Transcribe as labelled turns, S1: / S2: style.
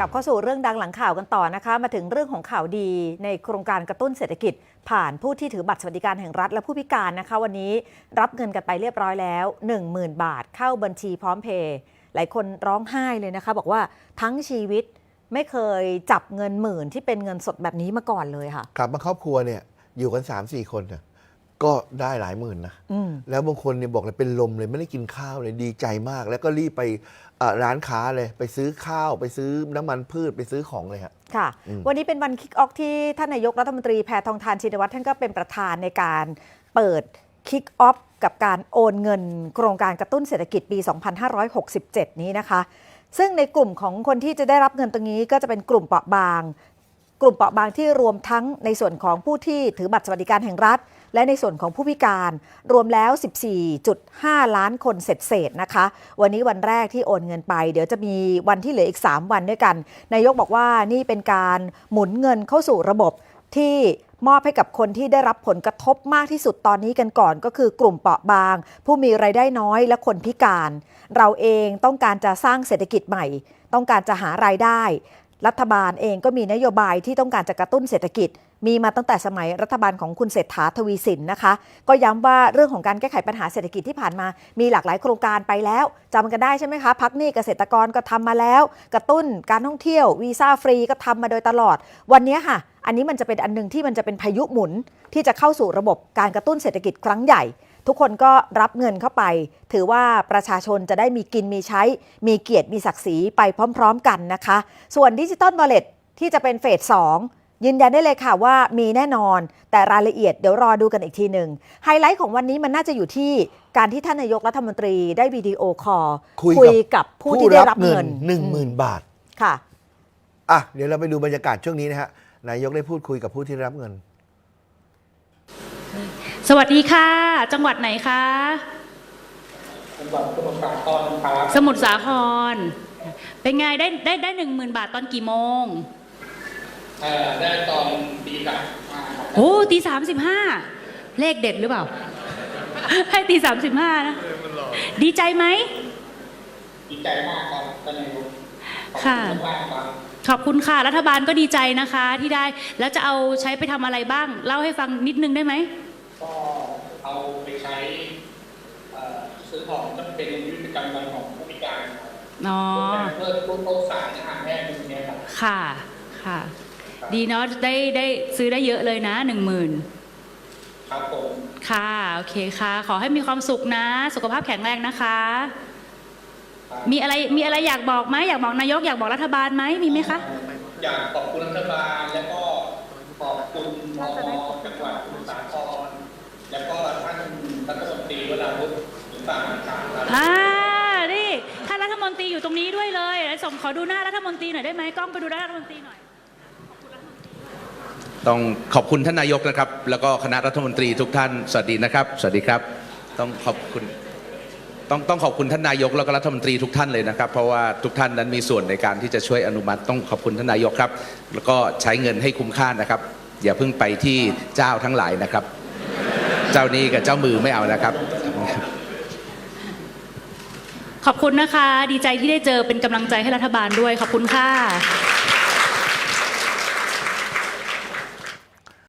S1: กลับเข้าสู่เรื่องดังหลังข่าวกันต่อนะคะ มาถึงเรื่องของข่าวดีในโครงการกระตุ้นเศรษฐกิจ ผ่านผู้ที่ถือบัตรสวัสดิการแห่งรัฐและผู้พิการนะคะ วันนี้รับเงินกันไปเรียบร้อยแล้ว 10,000 บาทเข้าบัญชีพร้อมเพย์หลายคนร้องไห้เลยนะคะ บอกว่าทั้งชีวิตไม่เคยจับเงินหมื่นที่เป็นเงินสดแบบนี้มาก่อนเลยค่ะ
S2: กลับมาครอบครัวเนี่ยอยู่กัน 3 4 คนน่ะ ก็ได้หลายหมื่นนะ
S1: อืม
S2: แล้วบางคนเนี่ยบอกเลยเป็นลมเลยไม่ได้กินข้าวเลยดีใจมาก แล้วก็รีบไปเอ่อร้านค้าเลยไปซื้อข้าวไปซื้อน้ำมันพืชไปซื้อของเลยฮะ
S1: ค่ะ
S2: อืม
S1: วันนี้เป็นวันคิกออฟที่ท่านนายกรัฐมนตรีแพทองทานชินวัตรท่านก็เป็นประธานในการเปิดคิกออฟกับการโอนเงิน โครงการกระตุ้นเศรษฐกิจปี 2567 นี้นะคะ ซึ่งในกลุ่มของคนที่จะได้รับเงินตรงนี้ก็จะเป็นกลุ่มเปราะบาง กลุ่มเปราะบางที่รวมทั้งในส่วนของผู้ที่ถือบัตรสวัสดิการแห่งรัฐ และในส่วนของผู้พิการรวมแล้ว 14.5 ล้านคนเสร็จเศษนะคะ วันนี้วันแรกที่โอนเงินไป เดี๋ยวจะมีวันที่เหลืออีก 3 วันด้วยกัน นายกบอกว่านี่เป็นการหมุนเงินเข้าสู่ระบบที่มอบให้กับคนที่ได้รับผลกระทบมากที่สุดตอนนี้กันก่อน ก็คือกลุ่มเปราะบาง ผู้มีไรายได้น้อยและคนพิการ เราเองต้องการจะสร้างเศรษฐกิจใหม่ ต้องการจะหารายได้ รัฐบาลเองก็มีนโยบายที่ต้องการจะกระตุ้นเศรษฐกิจ มีมาตั้งแต่สมัยรัฐบาลของคุณเศรษฐาทวีสินนะคะ ก็ย้ำว่าเรื่องของการแก้ไขปัญหาเศรษฐกิจที่ผ่านมา มีหลากหลายโครงการไปแล้วจำกันได้ใช่ไหมคะพักหนี้เกษตรกรก็ทำมาแล้ว กระตุ้นการท่องเที่ยววีซ่าฟรีก็ทำมาโดยตลอด วันนี้ค่ะ อันนี้มันจะเป็นอันหนึงที่มันจะเป็นพายุหมุนที่จะเข้าสู่ระบบการกระตุ้นเศรษฐกิจครั้งใหญ่ทุกคนก็รับเงินเข้าไป ถือว่าประชาชนจะได้มีกินมีใช้ มีเกียรติมีศักดิ์ศรีไปพร้อม ๆ กันนะคะ ส่วนดิจิตอลวอลเล็ตที่จะเป็นเฟส2 ยืนยันได้เลยค่ะว่ามีแน่นอน แต่รายละเอียดเดี๋ยวรอดูกันอีกทีหนึ่งไฮไลท์ของวันนี้มันน่าจะอยู่ที่การที่ท่านนายกรัฐมนตรีได้วิดีโอคอล
S2: คุยกับ
S1: กับผู้ที่ได้รับเงิน
S2: หนึ่งหมื่นบาท
S1: ค่ะ
S2: อะ เดี๋ยวเราไปดูบรรยากาศช่วงนี้นะฮะนายกได้พูดคุยกับผู้ที่ได้รับเงิน
S3: สวัสดีค่ะ จังหวัดไหนคะ
S4: จังหวัดสมุทรสาครครับ
S3: สมุทรสาคร เป็นไงได้ได้ได้หนึ่งหมื่นบาทตอนกี่โมง
S4: เอ่อได้ตอนปีสามมาครับ
S3: โอ้ตีสามสิบห้าเลขเด็ดหรือเปล่า ให้ตีสามสิบห้านะ ดีใจไหม
S4: ดีใจมากครับท่านนายกขอบ
S3: ค่ะ
S4: ณมากครับ
S3: ขอบคุณค่ะ รัฐบาลก็ดีใจนะคะที่ได้ แล้วจะเอาใช้ไปทำอะไรบ้าง เล่าให้ฟังนิดนึงได้ไหม
S4: ก็เอาไปใช้เอ่อซื้อของจำเป็นยุทธกรรมวันของผู้พิการครับ
S3: อ๋อ
S4: เพื่อผู้โตสารอาหารแห้งตรงนี้ยครับ
S3: ค่ะ ค่ะ ดีเนาะได้ได้ซื้อได้เยอะเลยนะหนึ่งหมื่น
S4: ครับผม
S3: ค่ะโอเคค่ะ ขอให้มีความสุขนะ สุขภาพแข็งแรงนะคะ
S4: ครับ
S3: มีอะไรมีอะไรอยากบอกไหมอยากบอกนายกอยากบอกรัฐบาลไหมมีไหมคะ
S4: อยากขอบคุณรัฐบาลแล้วก็ขอบคุณพอจังหวัดสมุทรสาครแล้วก็ท่านรัฐมนตรีวราวุฒิศิลปะอาชาครับ
S3: อ่านี่ท่านรัฐมนตรีอยู่ตรงนี้ด้วยเลยเดี๋ยวส่งขอดูหน้ารัฐมนตรีหน่อยได้ไหมกล้องไปดูหน้ารัฐมนตรีหน่อย
S5: ต้องขอบคุณท่านนายกนะครับ แล้วก็คณะรัฐมนตรีทุกท่านสวัสดีนะครับ สวัสดีครับ ต้องขอบคุณต้องต้องขอบคุณท่านนายกแล้วก็รัฐมนตรีทุกท่านเลยนะครับ เพราะว่าทุกท่านนั้นมีส่วนในการที่จะช่วยอนุมัติต้องขอบคุณท่านนายกครับ แล้วก็ใช้เงินให้คุ้มค่านะครับ อย่าเพิ่งไปที่เจ้าทั้งหลายนะครับ เจ้านี้กับเจ้ามือไม่เอานะครับ
S3: ขอบคุณนะคะ ดีใจที่ได้เจอเป็นกำลังใจให้รัฐบาลด้วยขอบคุณค่ะ